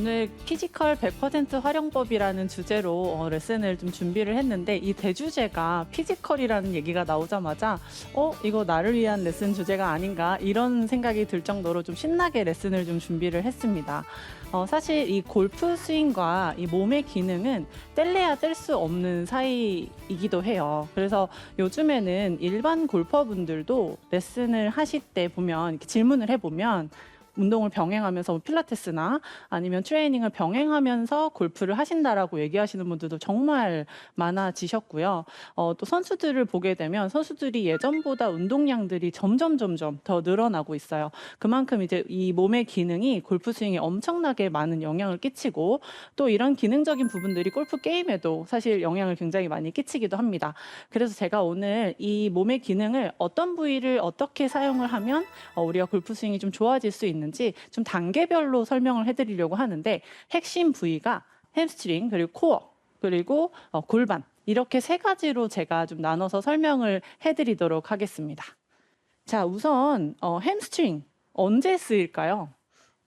오늘 피지컬 100% 활용법이라는 주제로 어, 레슨을 좀 준비를 했는데 이 대주제가 피지컬이라는 얘기가 나오자마자 어 이거 나를 위한 레슨 주제가 아닌가 이런 생각이 들 정도로 좀 신나게 레슨을 좀 준비를 했습니다. 어, 사실 이 골프 스윙과 이 몸의 기능은 뗄래야 뗄 수 없는 사이이기도 해요. 그래서 요즘에는 일반 골퍼분들도 레슨을 하실 때 보면 이렇게 질문을 해보면 운동을 병행하면서 뭐 필라테스나 아니면 트레이닝을 병행하면서 골프를 하신다라고 얘기하시는 분들도 정말 많아지셨고요. 어, 또 선수들을 보게 되면 선수들이 예전보다 운동량들이 점점 점점 더 늘어나고 있어요. 그만큼 이제 이 몸의 기능이 골프 스윙에 엄청나게 많은 영향을 끼치고 또 이런 기능적인 부분들이 골프 게임에도 사실 영향을 굉장히 많이 끼치기도 합니다. 그래서 제가 오늘 이 몸의 기능을 어떤 부위를 어떻게 사용을 하면 어, 우리가 골프 스윙이 좀 좋아질 수 있는 지 좀 단계별로 설명을 해드리려고 하는데 핵심 부위가 햄스트링 그리고 코어 그리고 어, 골반 이렇게 세 가지로 제가 좀 나눠서 설명을 해드리도록 하겠습니다. 자 우선 어, 햄스트링 언제 쓰일까요?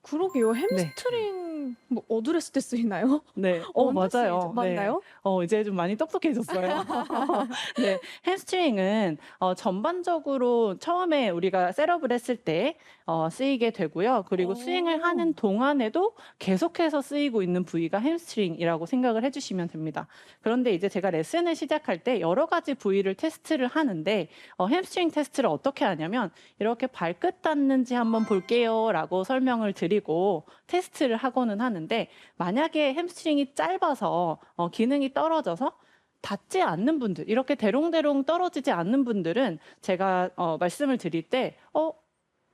그러게요. 햄스트링 뭐 어드레스 때 쓰이나요? 네, 어 언제 맞아요. 쓰이죠? 맞나요? 어, 이제 좀 많이 똑똑해졌어요. 네, 햄스트링은 어, 전반적으로 처음에 우리가 셋업을 했을 때 어, 쓰이게 되고요. 그리고 오. 스윙을 하는 동안에도 계속해서 쓰이고 있는 부위가 햄스트링이라고 생각을 해주시면 됩니다. 그런데 이제 제가 레슨을 시작할 때 여러 가지 부위를 테스트를 하는데 어, 햄스트링 테스트를 어떻게 하냐면 이렇게 발끝 닿는지 한번 볼게요 라고 설명을 드리 고 테스트를 하고는 하는데 만약에 햄스트링이 짧아서 어, 기능이 떨어져서 닿지 않는 분들 이렇게 대롱대롱 떨어지지 않는 분들은 제가 어, 말씀을 드릴 때 어,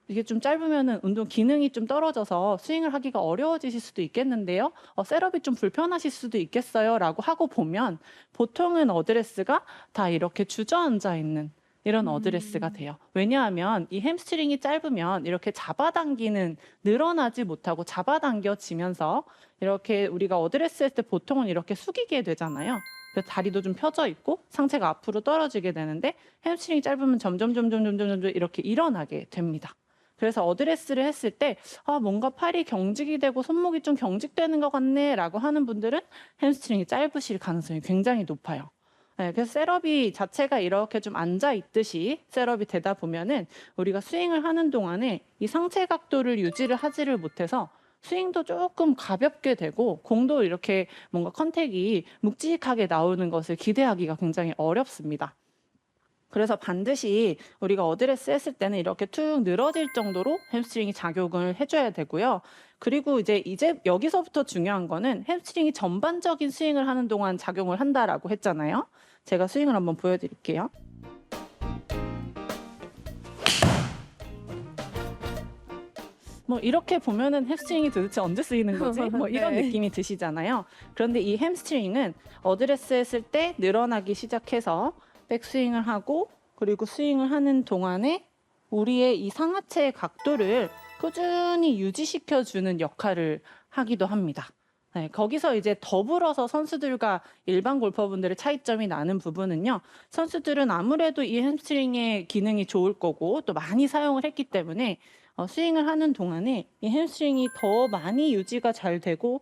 이게 좀 짧으면은 운동 기능이 좀 떨어져서 스윙을 하기가 어려워지실 수도 있겠는데요. 어, 셋업이 좀 불편하실 수도 있겠어요 라고 하고 보면 보통은 어드레스가 다 이렇게 주저앉아 있는 이런 음. 어드레스가 돼요. 왜냐하면 이 햄스트링이 짧으면 이렇게 잡아당기는 늘어나지 못하고 잡아당겨지면서 이렇게 우리가 어드레스 했을 때 보통은 이렇게 숙이게 되잖아요. 그래서 다리도 좀 펴져 있고 상체가 앞으로 떨어지게 되는데 햄스트링이 짧으면 점점 점점 점점 점점 이렇게 일어나게 됩니다. 그래서 어드레스를 했을 때 아, 뭔가 팔이 경직이 되고 손목이 좀 경직되는 것 같네 라고 하는 분들은 햄스트링이 짧으실 가능성이 굉장히 높아요. 네, 그래서 셋업이 자체가 이렇게 좀 앉아 있듯이 셋업이 되다 보면은 우리가 스윙을 하는 동안에 이 상체 각도를 유지를 하지를 못해서 스윙도 조금 가볍게 되고 공도 이렇게 뭔가 컨택이 묵직하게 나오는 것을 기대하기가 굉장히 어렵습니다. 그래서 반드시 우리가 어드레스 했을 때는 이렇게 툭 늘어질 정도로 햄스트링이 작용을 해줘야 되고요. 그리고 이제 이제 여기서부터 중요한 거는 햄스트링이 전반적인 스윙을 하는 동안 작용을 한다라고 했잖아요. 제가 스윙을 한번 보여드릴게요. 뭐 이렇게 보면은 햄스트링이 도대체 언제 쓰이는 거지? 뭐 이런 네. 느낌이 드시잖아요. 그런데 이 햄스트링은 어드레스 했을 때 늘어나기 시작해서 백스윙을 하고 그리고 스윙을 하는 동안에 우리의 이 상하체의 각도를 꾸준히 유지시켜 주는 역할을 하기도 합니다. 네, 거기서 이제 더불어서 선수들과 일반 골퍼분들의 차이점이 나는 부분은요. 선수들은 아무래도 이 햄스트링의 기능이 좋을 거고 또 많이 사용을 했기 때문에 어, 스윙을 하는 동안에 이 햄스트링이 더 많이 유지가 잘 되고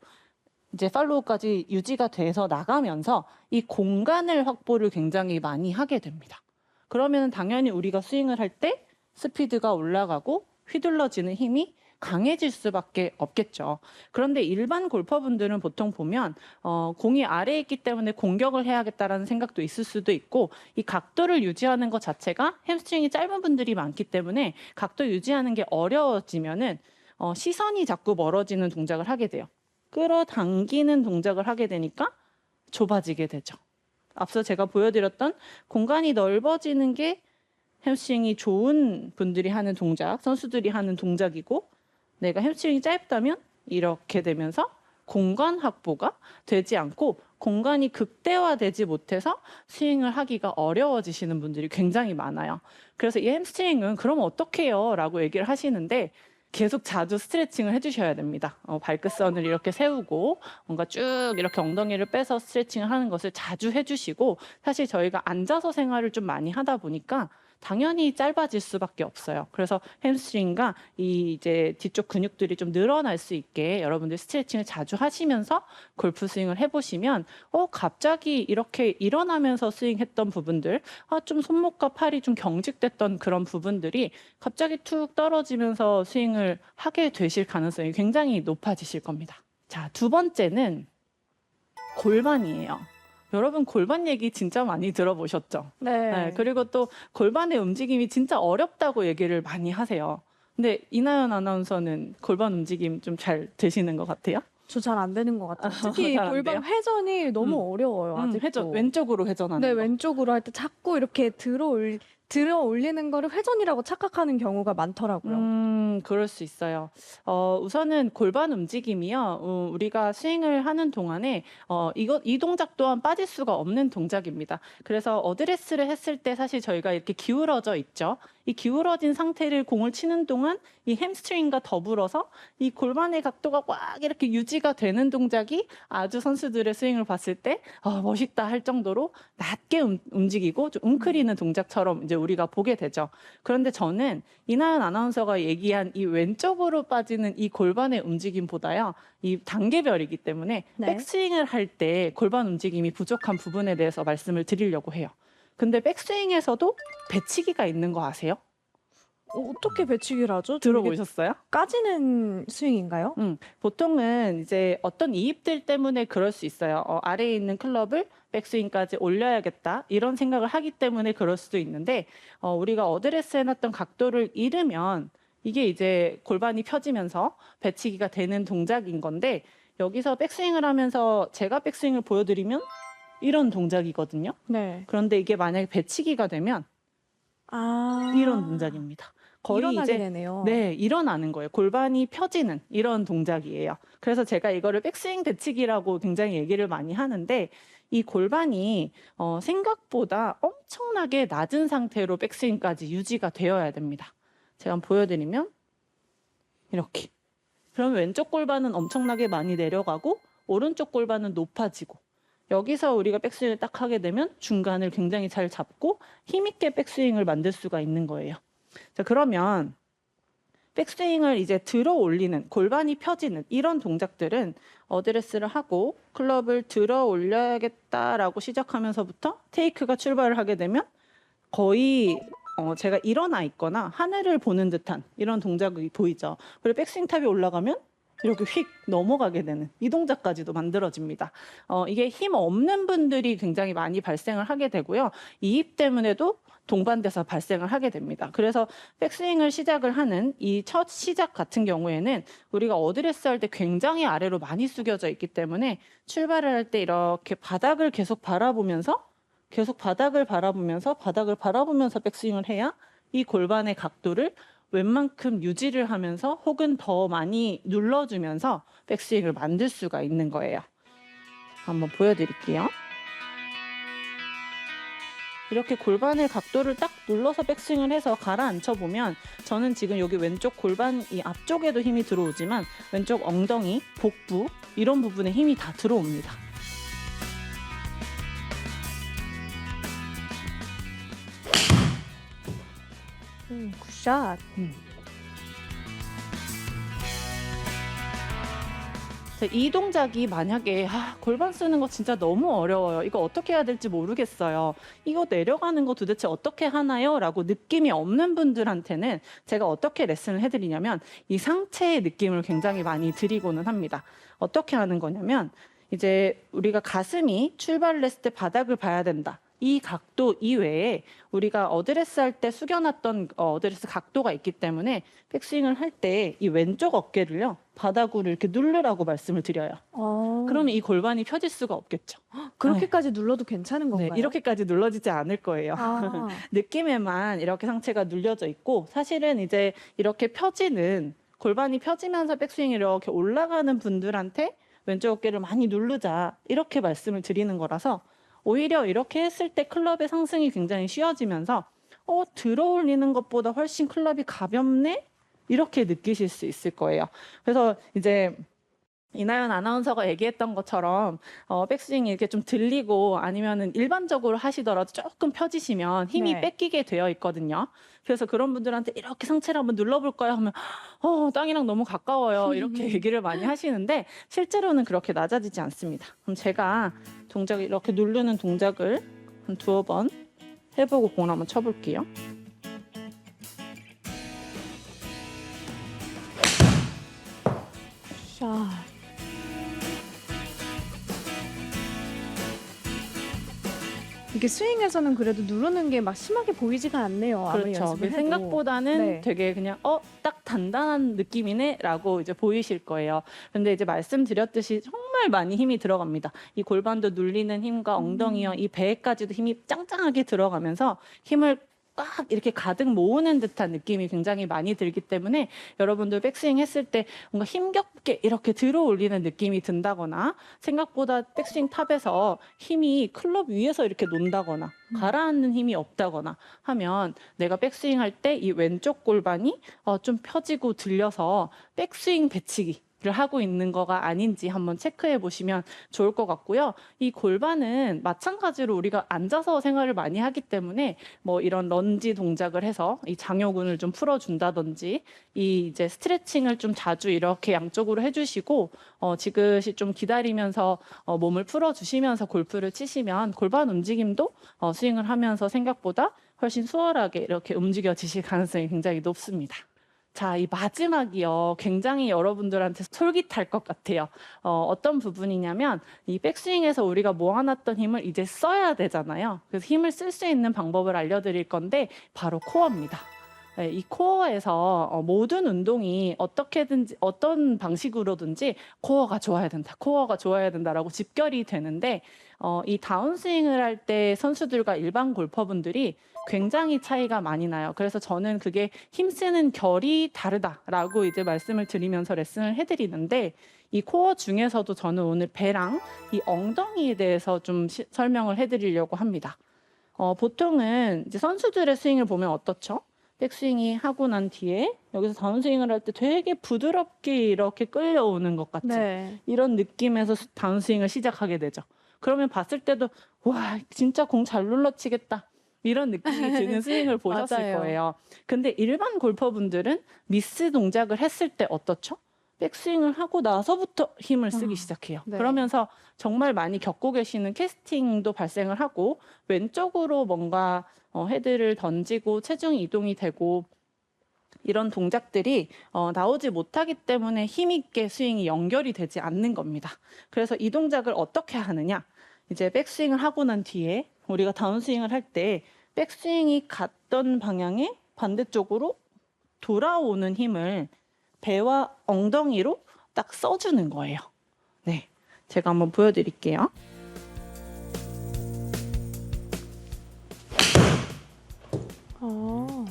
이제 팔로우까지 유지가 돼서 나가면서 이 공간을 확보를 굉장히 많이 하게 됩니다. 그러면 당연히 우리가 스윙을 할 때 스피드가 올라가고 휘둘러지는 힘이 강해질 수밖에 없겠죠. 그런데 일반 골퍼분들은 보통 보면 어, 공이 아래에 있기 때문에 공격을 해야겠다라는 생각도 있을 수도 있고 이 각도를 유지하는 것 자체가 햄스트링이 짧은 분들이 많기 때문에 각도 유지하는 게 어려워지면은 어, 시선이 자꾸 멀어지는 동작을 하게 돼요. 끌어당기는 동작을 하게 되니까 좁아지게 되죠. 앞서 제가 보여드렸던 공간이 넓어지는 게 햄스트링이 좋은 분들이 하는 동작, 선수들이 하는 동작이고 내가 햄스트링이 짧다면 이렇게 되면서 공간 확보가 되지 않고 공간이 극대화되지 못해서 스윙을 하기가 어려워지시는 분들이 굉장히 많아요. 그래서 이 햄스트링은 그럼 어떡해요? 라고 얘기를 하시는데 계속 자주 스트레칭을 해주셔야 됩니다. 어, 발끝선을 이렇게 세우고 뭔가 쭉 이렇게 엉덩이를 빼서 스트레칭을 하는 것을 자주 해주시고 사실 저희가 앉아서 생활을 좀 많이 하다 보니까 당연히 짧아질 수밖에 없어요. 그래서 햄스트링과 이 이제 뒤쪽 근육들이 좀 늘어날 수 있게 여러분들 스트레칭을 자주 하시면서 골프 스윙을 해보시면 어 갑자기 이렇게 일어나면서 스윙했던 부분들 아 좀 손목과 팔이 좀 경직됐던 그런 부분들이 갑자기 툭 떨어지면서 스윙을 하게 되실 가능성이 굉장히 높아지실 겁니다. 자, 두 번째는 골반이에요. 여러분 골반 얘기 진짜 많이 들어보셨죠? 네. 네, 그리고 또 골반의 움직임이 진짜 어렵다고 얘기를 많이 하세요. 근데 이나연 아나운서는 골반 움직임 좀 잘 되시는 것 같아요? 저 잘 안 되는 것 같아요. 특히 골반? 회전이 너무 어려워요. 음, 아직도. 회전, 왼쪽으로 회전하는 네, 거. 왼쪽으로 할 때 자꾸 이렇게 들어 올 들어 올리는 거를 회전이라고 착각하는 경우가 많더라고요. 음, 그럴 수 있어요. 어, 우선은 골반 움직임이요. 어, 우리가 스윙을 하는 동안에 어, 이거 이 동작 또한 빠질 수가 없는 동작입니다. 그래서 어드레스를 했을 때 사실 저희가 이렇게 기울어져 있죠. 이 기울어진 상태를 공을 치는 동안 이 햄스트링과 더불어서 이 골반의 각도가 꽉 이렇게 유지가 되는 동작이 아주 선수들의 스윙을 봤을 때 아, 멋있다 할 정도로 낮게 움, 움직이고 좀 웅크리는 동작처럼 이제 우리가 보게 되죠. 그런데 저는 이나연 아나운서가 얘기한 이 왼쪽으로 빠지는 이 골반의 움직임보다요, 이 단계별이기 때문에 네. 백스윙을 할 때 골반 움직임이 부족한 부분에 대해서 말씀을 드리려고 해요. 근데 백스윙에서도 배치기가 있는 거 아세요? 어, 어떻게 배치기를 하죠? 좀 이게 들어보셨어요? 까지는 스윙인가요? 보통은 이제 어떤 이입들 때문에 그럴 수 있어요. 어, 아래에 있는 클럽을 백스윙까지 올려야겠다 이런 생각을 하기 때문에 그럴 수도 있는데 어, 우리가 어드레스 해놨던 각도를 잃으면 이게 이제 골반이 펴지면서 배치기가 되는 동작인 건데 여기서 백스윙을 하면서 제가 백스윙을 보여드리면 이런 동작이거든요. 네. 그런데 이게 만약에 배치기가 되면 아 이런 동작입니다. 거의 일어나게 이제 되네요. 네, 일어나는 거예요. 골반이 펴지는 이런 동작이에요. 그래서 제가 이거를 백스윙 배치기라고 굉장히 얘기를 많이 하는데 이 골반이 어, 생각보다 엄청나게 낮은 상태로 백스윙까지 유지가 되어야 됩니다. 제가 한번 보여드리면 이렇게. 그러면 왼쪽 골반은 엄청나게 많이 내려가고 오른쪽 골반은 높아지고 여기서 우리가 백스윙을 딱 하게 되면 중간을 굉장히 잘 잡고 힘있게 백스윙을 만들 수가 있는 거예요. 자, 그러면 백스윙을 이제 들어 올리는 골반이 펴지는 이런 동작들은 어드레스를 하고 클럽을 들어 올려야겠다라고 시작하면서부터 테이크가 출발을 하게 되면 거의 어, 제가 일어나 있거나 하늘을 보는 듯한 이런 동작이 보이죠. 그리고 백스윙 탑이 올라가면 이렇게 휙 넘어가게 되는 이 동작까지도 만들어집니다. 어, 이게 힘 없는 분들이 굉장히 많이 발생을 하게 되고요. 이입 때문에도 동반돼서 발생을 하게 됩니다. 그래서 백스윙을 시작을 하는 이 첫 시작 같은 경우에는 우리가 어드레스 할 때 굉장히 아래로 많이 숙여져 있기 때문에 출발을 할 때 이렇게 바닥을 계속 바라보면서 계속 바닥을 바라보면서 바닥을 바라보면서 백스윙을 해야 이 골반의 각도를 웬만큼 유지를 하면서 혹은 더 많이 눌러주면서 백스윙을 만들 수가 있는 거예요. 한번 보여드릴게요. 이렇게 골반의 각도를 딱 눌러서 백스윙을 해서 가라앉혀 보면 저는 지금 여기 왼쪽 골반 이 앞쪽에도 힘이 들어오지만 왼쪽 엉덩이, 복부 이런 부분에 힘이 다 들어옵니다. 음, 굿샷. 자, 이 동작이 만약에 아, 골반 쓰는 거 진짜 너무 어려워요. 이거 어떻게 해야 될지 모르겠어요. 이거 내려가는 거 도대체 어떻게 하나요? 라고 느낌이 없는 분들한테는 제가 어떻게 레슨을 해드리냐면 이 상체의 느낌을 굉장히 많이 드리고는 합니다. 어떻게 하는 거냐면 이제 우리가 가슴이 출발을 했을 때 바닥을 봐야 된다. 이 각도 이외에 우리가 어드레스 할 때 숙여놨던 어, 어드레스 각도가 있기 때문에 백스윙을 할 때 이 왼쪽 어깨를요 바닥으로 이렇게 누르라고 말씀을 드려요. 어, 그러면 이 골반이 펴질 수가 없겠죠. 그렇게까지 눌러도 괜찮은 네, 건가요? 이렇게,까지 눌러지지 않을 거예요. 아, 느낌에만 이렇게 상체가 눌려져 있고 사실은 이제 이렇게 펴지는 골반이 펴지면서 백스윙이 이렇게 올라가는 분들한테 왼쪽 어깨를 많이 누르자 이렇게 말씀을 드리는 거라서 오히려 이렇게 했을 때 클럽의 상승이 굉장히 쉬워지면서 어 들어 올리는 것보다 훨씬 클럽이 가볍네 이렇게 느끼실 수 있을 거예요. 그래서 이제 이나연 아나운서가 얘기했던 것처럼 어, 백스윙이 이렇게 좀 들리고 아니면은 일반적으로 하시더라도 조금 펴지시면 힘이 네. 뺏기게 되어 있거든요. 그래서 그런 분들한테 이렇게 상체를 한번 눌러볼까요? 하면 어, 땅이랑 너무 가까워요. 이렇게 얘기를 많이 하시는데 실제로는 그렇게 낮아지지 않습니다. 그럼 제가 동작을 이렇게 누르는 동작을 한 두어 번 해보고 공을 한번 쳐볼게요. 샤. 이게 스윙에서는 그래도 누르는 게 막 심하게 보이지가 않네요. 아무리 그렇죠. 연습을 해도. 생각보다는 네. 되게 그냥 어 딱 단단한 느낌이네라고 이제 보이실 거예요. 근데 이제 말씀드렸듯이 정말 많이 힘이 들어갑니다. 이 골반도 눌리는 힘과 엉덩이와 이 배에까지도 힘이 짱짱하게 들어가면서 힘을 꽉 이렇게 가득 모으는 듯한 느낌이 굉장히 많이 들기 때문에 여러분들 백스윙 했을 때 뭔가 힘겹게 이렇게 들어 올리는 느낌이 든다거나 생각보다 백스윙 탑에서 힘이 클럽 위에서 이렇게 논다거나 가라앉는 힘이 없다거나 하면 내가 백스윙 할 때 이 왼쪽 골반이 어, 좀 펴지고 들려서 백스윙 배치기 를 하고 있는 거가 아닌지 한번 체크해 보시면 좋을 것 같고요. 이 골반은 마찬가지로 우리가 앉아서 생활을 많이 하기 때문에 뭐 이런 런지 동작을 해서 이 장요근을 좀 풀어준다든지 이 이제 스트레칭을 좀 자주 이렇게 양쪽으로 해주시고 어, 지그시 좀 기다리면서 어, 몸을 풀어주시면서 골프를 치시면 골반 움직임도 어, 스윙을 하면서 생각보다 훨씬 수월하게 이렇게 움직여지실 가능성이 굉장히 높습니다. 자, 이 마지막이요. 굉장히 여러분들한테 솔깃할 것 같아요. 어, 어떤 부분이냐면, 이 백스윙에서 우리가 모아놨던 힘을 이제 써야 되잖아요. 그래서 힘을 쓸 수 있는 방법을 알려드릴 건데, 바로 코어입니다. 네, 이 코어에서 어, 모든 운동이 어떻게든지 어떤 방식으로든지 코어가 좋아야 된다, 코어가 좋아야 된다라고 집결이 되는데 어, 이 다운스윙을 할 때 선수들과 일반 골퍼분들이 굉장히 차이가 많이 나요. 그래서 저는 그게 힘쓰는 결이 다르다라고 이제 말씀을 드리면서 레슨을 해드리는데 이 코어 중에서도 저는 오늘 배랑 이 엉덩이에 대해서 좀 시- 설명을 해드리려고 합니다. 어, 보통은 이제 선수들의 스윙을 보면 어떻죠? 백스윙이 하고 난 뒤에 여기서 다운스윙을 할 때 되게 부드럽게 이렇게 끌려오는 것 같이 네. 이런 느낌에서 스- 다운스윙을 시작하게 되죠. 그러면 봤을 때도 와 진짜 공 잘 눌러치겠다 이런 느낌이 드는 스윙을 보셨을 맞아요. 거예요. 근데 일반 골퍼분들은 미스 동작을 했을 때 어떻죠? 백스윙을 하고 나서부터 힘을 쓰기 아, 시작해요. 네. 그러면서 정말 많이 겪고 계시는 캐스팅도 발생을 하고 왼쪽으로 뭔가 어, 헤드를 던지고 체중 이동이 되고 이런 동작들이 어, 나오지 못하기 때문에 힘있게 스윙이 연결이 되지 않는 겁니다. 그래서 이 동작을 어떻게 하느냐? 이제 백스윙을 하고 난 뒤에 우리가 다운스윙을 할 때 백스윙이 갔던 방향에 반대쪽으로 돌아오는 힘을 배와 엉덩이로 딱 써주는 거예요. 네. 제가 한번 보여드릴게요. 아.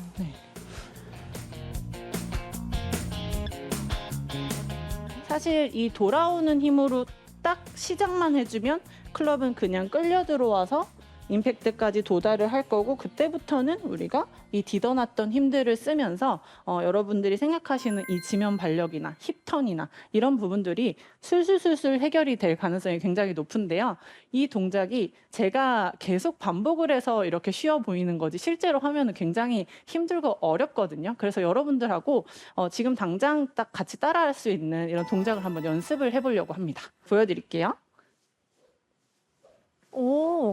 사실 이 돌아오는 힘으로 딱 시작만 해주면 클럽은 그냥 끌려 들어와서 임팩트까지 도달을 할 거고 그때부터는 우리가 이 디뎌놨던 힘들을 쓰면서 어, 여러분들이 생각하시는 이 지면 발력이나 힙턴이나 이런 부분들이 술술술술 해결이 될 가능성이 굉장히 높은데요. 이 동작이 제가 계속 반복을 해서 이렇게 쉬워 보이는 거지 실제로 하면은 굉장히 힘들고 어렵거든요. 그래서 여러분들하고 어, 지금 당장 딱 같이 따라할 수 있는 이런 동작을 한번 연습을 해보려고 합니다. 보여드릴게요.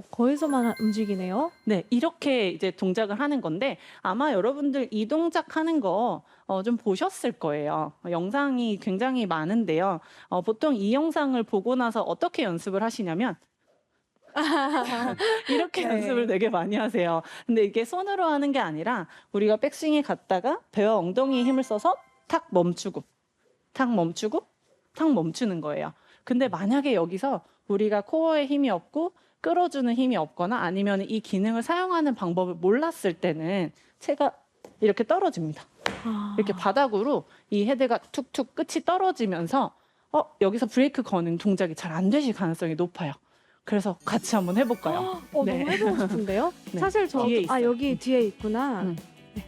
오, 거기서만 움직이네요. 네, 이렇게 이제 동작을 하는 건데 아마 여러분들 이 동작 하는 거 어, 좀 보셨을 거예요. 어, 영상이 굉장히 많은데요. 어, 보통 이 영상을 보고 나서 어떻게 연습을 하시냐면 이렇게 네. 연습을 되게 많이 하세요. 근데 이게 손으로 하는 게 아니라 우리가 백스윙에 갔다가 배와 엉덩이에 힘을 써서 탁 멈추고 탁 멈추고 탁 멈추는 거예요. 근데 만약에 여기서 우리가 코어에 힘이 없고 끌어주는 힘이 없거나 아니면 이 기능을 사용하는 방법을 몰랐을 때는 채가 이렇게 떨어집니다. 아. 이렇게 바닥으로 이 헤드가 툭툭 끝이 떨어지면서 어 여기서 브레이크 거는 동작이 잘 안 되실 가능성이 높아요. 그래서 같이 한번 해볼까요? 어, 네. 너무 해보고 싶은데요? 네. 사실 저, 뒤에 아, 있어요. 여기 뒤에 있구나. 음. 네.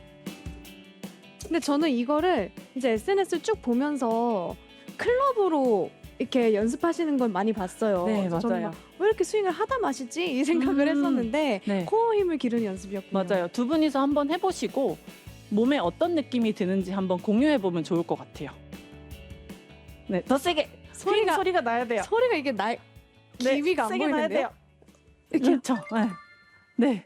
근데 저는 이거를 이제 SNS 쭉 보면서 클럽으로 이렇게 연습하시는 걸 많이 봤어요. 네, 저는 맞아요. 막, 왜 이렇게 스윙을 하다 마시지? 이 생각을 음, 했었는데 네. 코어 힘을 기르는 연습이었군요. 맞아요. 두 분이서 한번 해보시고 몸에 어떤 느낌이 드는지 한번 공유해 보면 좋을 것 같아요. 네, 더 세게 소리가 휘 소리가 나야 돼요. 소리가 이게 나 네, 기위가 안 세게 나야 보이는데요? 돼요. 그렇죠. 네. 네.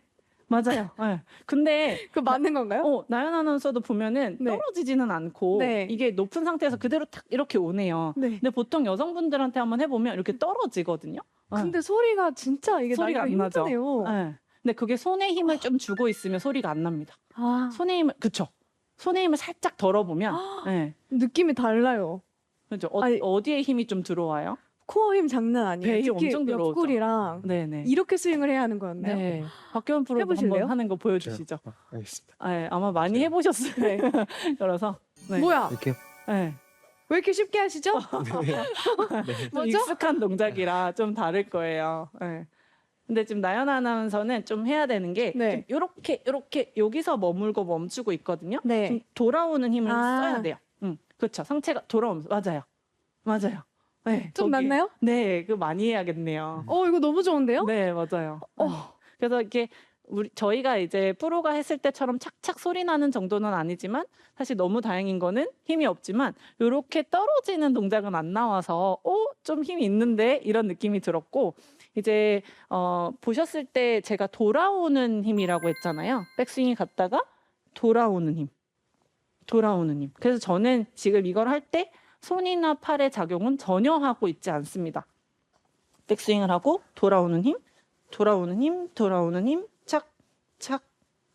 맞아요. 네. 근데 그 맞는 건가요? 어, 나연 아나운서도 보면은 네. 떨어지지는 않고 네. 이게 높은 상태에서 그대로 탁 이렇게 오네요. 네. 근데 보통 여성분들한테 한번 해보면 이렇게 떨어지거든요. 네. 근데 소리가 진짜 이게 소리가 안 나죠. 힘드네요. 네. 근데 그게 손에 힘을 좀 주고 있으면 소리가 안 납니다. 아, 손에 힘을 그쵸? 손에 힘을 살짝 덜어보면 네. 느낌이 달라요. 그죠? 어, 아니, 어디에 힘이 좀 들어와요? 코어 힘 장난 아니에요. 배에 특히 엄청 들어오죠. 옆구리랑 네네. 이렇게 스윙을 해야 하는 거였나요? 네. 박교원 프로도 해보실래요? 한번 하는 거 보여주시죠. 아, 알겠습니다. 네, 아마 많이 해보셨을 네. 거라서. 네. 뭐야? 이렇게 네. 왜 이렇게 쉽게 하시죠? 네. 좀 뭐죠? 익숙한 동작이라 좀 다를 거예요. 네. 근데 지금 나연 아나운서는 좀 해야 되는 게 네. 이렇게 이렇게 여기서 머물고 멈추고 있거든요. 네. 좀 돌아오는 힘을 아. 써야 돼요. 응, 그렇죠. 상체가 돌아오면서 맞아요, 맞아요. 네, 좀 거기- 낫나요? 네, 그 많이 해야겠네요. 어, 이거 너무 좋은데요? 네, 맞아요. 어. 어. 그래서 이게 우리 저희가 이제 프로가 했을 때처럼 착착 소리 나는 정도는 아니지만 사실 너무 다행인 거는 힘이 없지만 이렇게 떨어지는 동작은 안 나와서 어 좀 힘이 있는데 이런 느낌이 들었고 이제 어 보셨을 때 제가 돌아오는 힘이라고 했잖아요. 백스윙이 갔다가 돌아오는 힘. 돌아오는 힘. 그래서 저는 지금 이걸 할 때 손이나 팔의 작용은 전혀 하고 있지 않습니다. 백스윙을 하고 돌아오는 힘, 돌아오는 힘, 돌아오는 힘, 착, 착,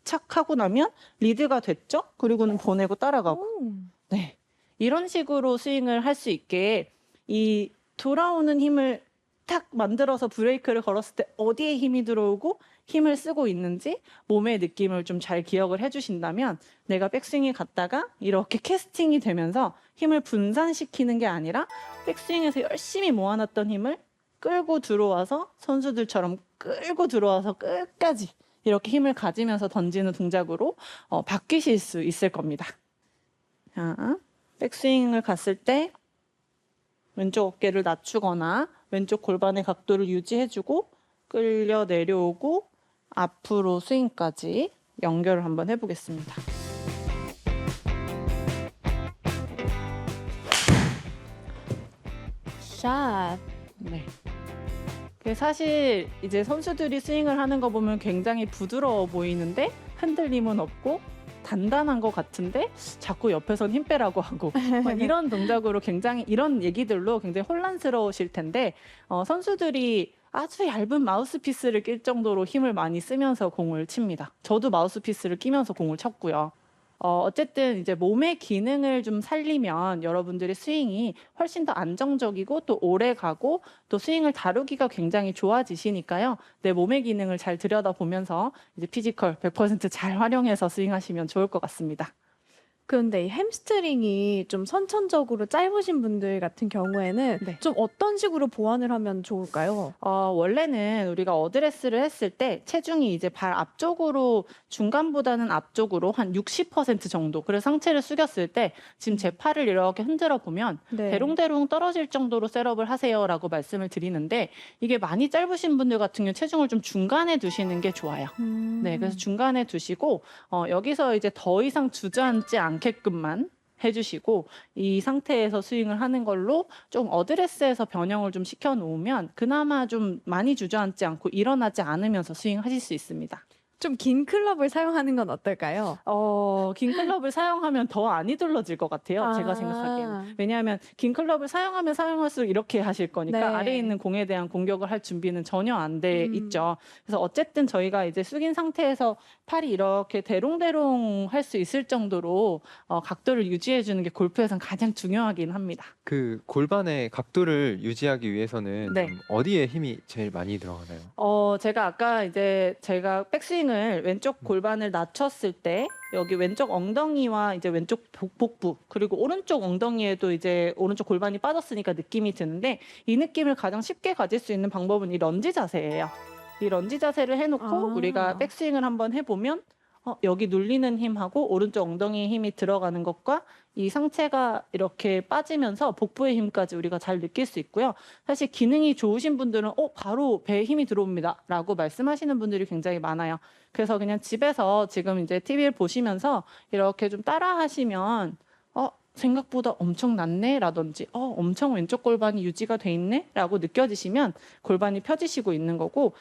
착 하고 나면 리드가 됐죠? 그리고는 보내고 따라가고. 오. 네. 이런 식으로 스윙을 할 수 있게 이 돌아오는 힘을 탁 만들어서 브레이크를 걸었을 때 어디에 힘이 들어오고 힘을 쓰고 있는지 몸의 느낌을 좀 잘 기억을 해주신다면 내가 백스윙이 갔다가 이렇게 캐스팅이 되면서 힘을 분산시키는 게 아니라 백스윙에서 열심히 모아놨던 힘을 끌고 들어와서 선수들처럼 끌고 들어와서 끝까지 이렇게 힘을 가지면서 던지는 동작으로 어, 바뀌실 수 있을 겁니다. 자, 백스윙을 갔을 때 왼쪽 어깨를 낮추거나 왼쪽 골반의 각도를 유지해주고 끌려 내려오고 앞으로 스윙까지 연결을 한번 해보겠습니다. 샷. 네. 그 사실 이제 선수들이 스윙을 하는 거 보면 굉장히 부드러워 보이는데 흔들림은 없고 단단한 것 같은데 자꾸 옆에선 힘 빼라고 하고 막 이런 동작으로 굉장히 이런 얘기들로 굉장히 혼란스러우실 텐데 어, 선수들이 아주 얇은 마우스피스를 낄 정도로 힘을 많이 쓰면서 공을 칩니다. 저도 마우스피스를 끼면서 공을 쳤고요. 어, 어쨌든 이제 몸의 기능을 좀 살리면 여러분들의 스윙이 훨씬 더 안정적이고 또 오래 가고 또 스윙을 다루기가 굉장히 좋아지시니까요. 내 몸의 기능을 잘 들여다보면서 이제 피지컬 100%잘 활용해서 스윙하시면 좋을 것 같습니다. 그런데 이 햄스트링이 좀 선천적으로 짧으신 분들 같은 경우에는 네. 좀 어떤 식으로 보완을 하면 좋을까요? 어, 원래는 우리가 어드레스를 했을 때 체중이 이제 발 앞쪽으로 중간보다는 앞쪽으로 한 60% 정도. 그래서 상체를 숙였을 때 지금 제 팔을 이렇게 흔들어 보면 네. 대롱대롱 떨어질 정도로 셋업을 하세요라고 말씀을 드리는데 이게 많이 짧으신 분들 같은 경우 체중을 좀 중간에 두시는 게 좋아요. 음. 네, 그래서 중간에 두시고 어, 여기서 이제 더 이상 주저앉지 않 게끔만 해주시고 이 상태에서 스윙을 하는 걸로 좀 어드레스에서 변형을 좀 시켜 놓으면 그나마 좀 많이 주저앉지 않고 일어나지 않으면서 스윙하실 수 있습니다. 좀 긴 클럽을 사용하는 건 어떨까요? 어, 긴 클럽을 사용하면 더 안 이둘러질 것 같아요. 제가 아. 생각하기에는. 왜냐하면 긴 클럽을 사용하면 사용할수록 이렇게 하실 거니까 네. 아래에 있는 공에 대한 공격을 할 준비는 전혀 안돼 음. 있죠. 그래서 어쨌든 저희가 이제 숙인 상태에서 팔이 이렇게 대롱대롱 할 수 있을 정도로 어, 각도를 유지해 주는 게 골프에선 가장 중요하긴 합니다. 그 골반의 각도를 유지하기 위해서는 네. 좀 어디에 힘이 제일 많이 들어가나요? 어, 제가 아까 이제 제가 백스윙 을 왼쪽 골반을 낮췄을 때 여기 왼쪽 엉덩이와 이제 왼쪽 복- 복부 그리고 오른쪽 엉덩이에도 이제 오른쪽 골반이 빠졌으니까 느낌이 드는데 이 느낌을 가장 쉽게 가질 수 있는 방법은 이 런지 자세예요. 이 런지 자세를 해놓고 아. 우리가 백스윙을 한번 해보면 어, 여기 눌리는 힘하고 오른쪽 엉덩이에 힘이 들어가는 것과 이 상체가 이렇게 빠지면서 복부의 힘까지 우리가 잘 느낄 수 있고요. 사실 기능이 좋으신 분들은 어 바로 배에 힘이 들어옵니다 라고 말씀하시는 분들이 굉장히 많아요. 그래서 그냥 집에서 지금 이제 TV를 보시면서 이렇게 좀 따라 하시면 어 생각보다 엄청 낫네라든지 어 엄청 왼쪽 골반이 유지가 돼 있네 라고 느껴지시면 골반이 펴지시고 있는 거고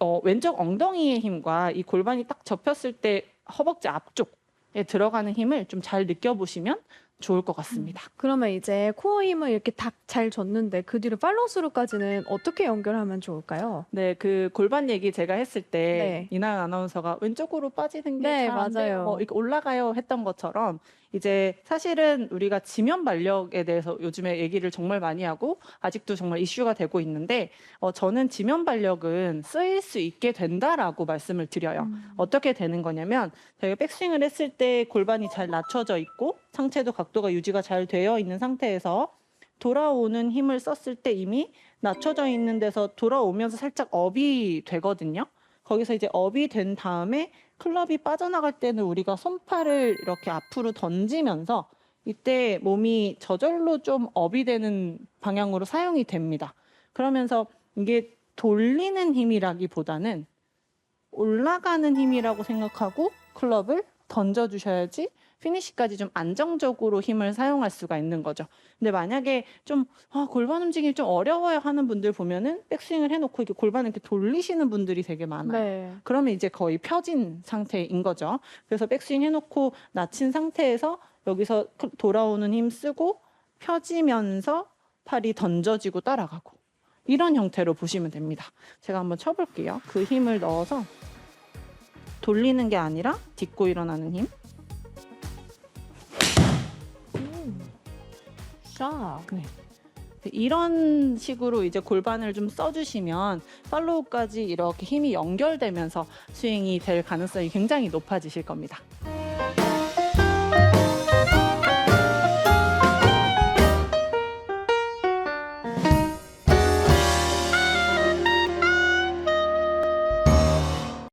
어, 왼쪽 엉덩이의 힘과 이 골반이 딱 접혔을 때 허벅지 앞쪽에 들어가는 힘을 좀 잘 느껴보시면 좋을 것 같습니다. 그러면 이제 코어 힘을 이렇게 딱 잘 줬는데 그 뒤로 팔로스루까지는 어떻게 연결하면 좋을까요? 네, 그 골반 얘기 제가 했을 때 네. 이나 아나운서가 왼쪽으로 빠지는 게 네, 잘안 돼요. 어, 이렇게 올라가요 했던 것처럼 이제 사실은 우리가 지면 발력에 대해서 요즘에 얘기를 정말 많이 하고 아직도 정말 이슈가 되고 있는데 어, 저는 지면 발력은 쓰일 수 있게 된다라고 말씀을 드려요. 음. 어떻게 되는 거냐면 저희가 백스윙을 했을 때 골반이 잘 낮춰져 있고 상체도 각도가 유지가 잘 되어 있는 상태에서 돌아오는 힘을 썼을 때 이미 낮춰져 있는 데서 돌아오면서 살짝 업이 되거든요. 거기서 이제 업이 된 다음에 클럽이 빠져나갈 때는 우리가 손팔을 이렇게 앞으로 던지면서 이때 몸이 저절로 좀 업이 되는 방향으로 사용이 됩니다. 그러면서 이게 돌리는 힘이라기보다는 올라가는 힘이라고 생각하고 클럽을 던져주셔야지 피니시까지 좀 안정적으로 힘을 사용할 수가 있는 거죠. 근데 만약에 좀 아, 골반 움직임이 좀 어려워요 하는 분들 보면은 백스윙을 해놓고 이렇게 골반을 이렇게 돌리시는 분들이 되게 많아요. 네. 그러면 이제 거의 펴진 상태인 거죠. 그래서 백스윙 해놓고 낮춘 상태에서 여기서 크- 돌아오는 힘 쓰고 펴지면서 팔이 던져지고 따라가고 이런 형태로 보시면 됩니다. 제가 한번 쳐볼게요. 그 힘을 넣어서 돌리는 게 아니라 딛고 일어나는 힘. 샤. 이런 식으로 이제 골반을 좀 써주시면 팔로우까지 이렇게 힘이 연결되면서 스윙이 될 가능성이 굉장히 높아지실 겁니다.